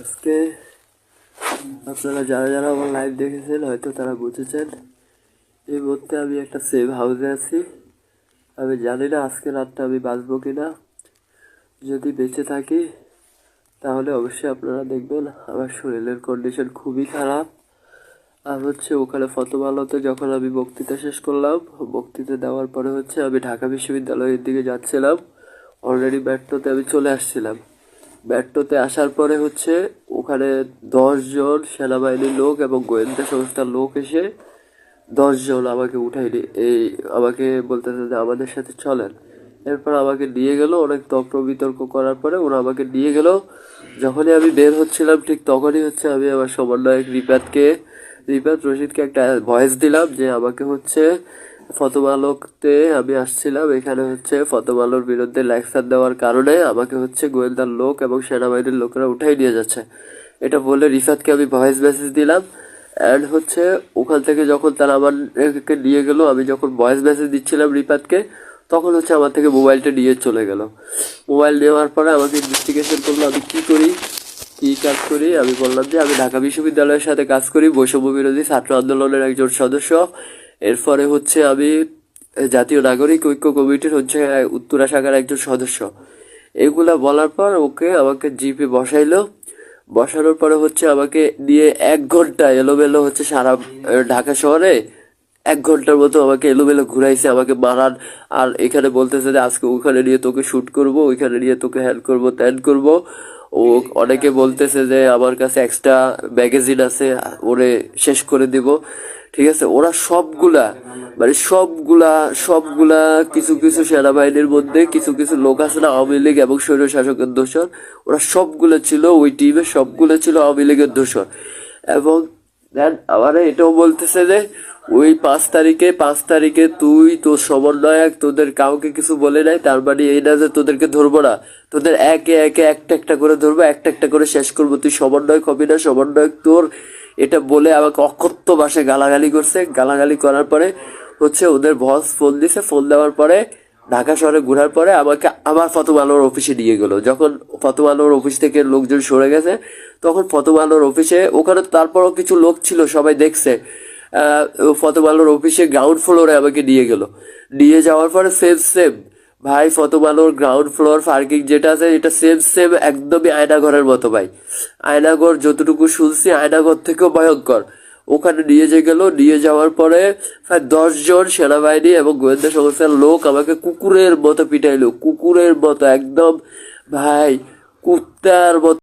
আজকে আপনারা যারা যারা আমার লাইভ দেখেছেন, হয়তো তারা বুঝেছেন। এই মুহূর্তে আমি একটা সেভ হাউসে আছি। আমি জানি না আজকে রাতটা আমি বাঁচবো কি না যদি বেঁচে থাকি, তাহলে অবশ্যই আপনারা দেখবেন আমার শরীরের কন্ডিশন খুবই খারাপ। আর হচ্ছে ওখানে ফতোমালাতে যখন আমি বক্তৃতা শেষ করলাম, বক্তৃতা দেওয়ার পরে হচ্ছে আমি ঢাকা বিশ্ববিদ্যালয়ের দিকে যাচ্ছিলাম। অলরেডি ব্যাট্টোতে আমি চলে আসছিলাম। ব্যাট্টোতে আসার পরে হচ্ছে ওখানে দশজন সেনাবাহিনীর লোক এবং গোয়েন্দা সংস্থার লোক এসে দশজন আমাকে উঠাইনি এই আমাকে বলতেছে যে আমাদের সাথে চলেন। এরপর আমাকে নিয়ে গেল, অনেক তর্ক বিতর্ক করার পরে ওরা আমাকে নিয়ে গেল। যখনই আমি বের হচ্ছিলাম, ঠিক তখনই হচ্ছে আমি আমার সমন্বয়ক রিপাতকে, রিপাত রশিদকে একটা ভয়েস দিলাম যে আমাকে হচ্ছে ফতোমালকতে আমি আসছিলাম। এখানে হচ্ছে ফতোমালোর বিরুদ্ধে লেকচার দেওয়ার কারণে আমাকে হচ্ছে গোয়েন্দার লোক এবং সেনাবাহিনীর লোকেরা উঠাই নিয়ে যাচ্ছে। এটা বলে রিফাতকে আমি ভয়েস মেসেজ দিলাম অ্যান্ড হচ্ছে ওখান থেকে যখন তারা আমাকে নিয়ে গেল, আমি যখন ভয়েস মেসেজ দিচ্ছিলাম রিপাতকে তখন হচ্ছে আমার থেকে মোবাইলটা নিয়ে চলে গেল। মোবাইল নেওয়ার পরে আমাকে ইনভেস্টিগেশন করল, আমি কী করি? কী কাজ করি? আমি বললাম যে আমি ঢাকা বিশ্ববিদ্যালয়ের সাথে কাজ করি। বৈষম্য বিরোধী ছাত্র আন্দোলনের একজন সদস্য। এরপরে হচ্ছে আমি জাতীয় নাগরিক ঐক্য কমিটির হচ্ছে উত্তরা শাখার একজন সদস্য। এগুলা বলার পর ওকে আমাকে জিপে বসাইলো। বসানোর পরে হচ্ছে আমাকে নিয়ে এক ঘণ্টা এলোমেলো হচ্ছে সারা ঢাকা শহরে এক ঘণ্টার মতো আমাকে এলোমেলো ঘুরাইছে, আমাকে মারান। আর এখানে বলতেছে যে, আজকে ওখানে নিয়ে তোকে শ্যুট করব, ওইখানে নিয়ে তোকে হ্যান্ড করব, ত্যান করব। ও অনেকে বলতেছে যে আমার কাছে এক্সট্রা ম্যাগাজিন আছে, ওরে শেষ করে দিব। ঠিক আছে? ওরা সবগুলা মানে সবগুলা সবগুলা কিছু কিছু সেনাবাহিনীর মধ্যে কিছু কিছু লোক আছে না, আওয়ামী লীগ এবং সৈন্য শাসকের দোষর। ওরা সবগুলো ছিল, ওই টিমে সবগুলো ছিল আওয়ামী লীগের দোষর। এবং দেন আমার এটাও বলতেছে যে, ওই পাঁচ তারিখে পাঁচ তারিখে তুই, তোর সমন্বয়ক, তোদের কাউকে কিছু বলে নাই, তার মানে এই না যে তোদেরকে ধরবো না। তোদের একে একে একটা একটা করে ধরবো, একটা একটা করে শেষ করব। তুই সমন্বয়ক হবি না, সমন্বয়ক তোর এটা বলে আমাকে অকথ্য ভাষায় গালাগালি করছে। গালাগালি করার পরে হচ্ছে ওদের বস ফোন দিছে ফোন দেওয়ার পরে ঢাকা শহরে ঘোরার পরে আমাকে আবার ফতম আলোর অফিসে নিয়ে গেলো। যখন ফতম আলোর অফিস থেকে লোকজন সরে গেছে তখন আলোর অফিসে, ওখানে তারপরও কিছু লোক ছিল, সবাই দেখছে। আলোর অফিসে গ্রাউন্ড ফ্লোরে আমাকে নিয়ে গেল। নিয়ে যাওয়ার পরে সেম সেম ভাই আলোর গ্রাউন্ড ফ্লোর পার্কিং যেটা আছে, এটা সেম সেম একদমই আয়নাঘরের মতো ভাই। আয়নাঘর যতটুকু শুনছি, আয়নাঘর থেকেও ভয়ঙ্কর। ওখানে নিয়ে যে গেল, নিয়ে যাওয়ার পরে প্রায় দশজন সেনাবাহিনী এবং গোয়েন্দা সংস্থার লোক আমাকে কুকুরের মতো পিটাইলো। কুকুরের মতো, একদম ভাই, কুত্তার মতো।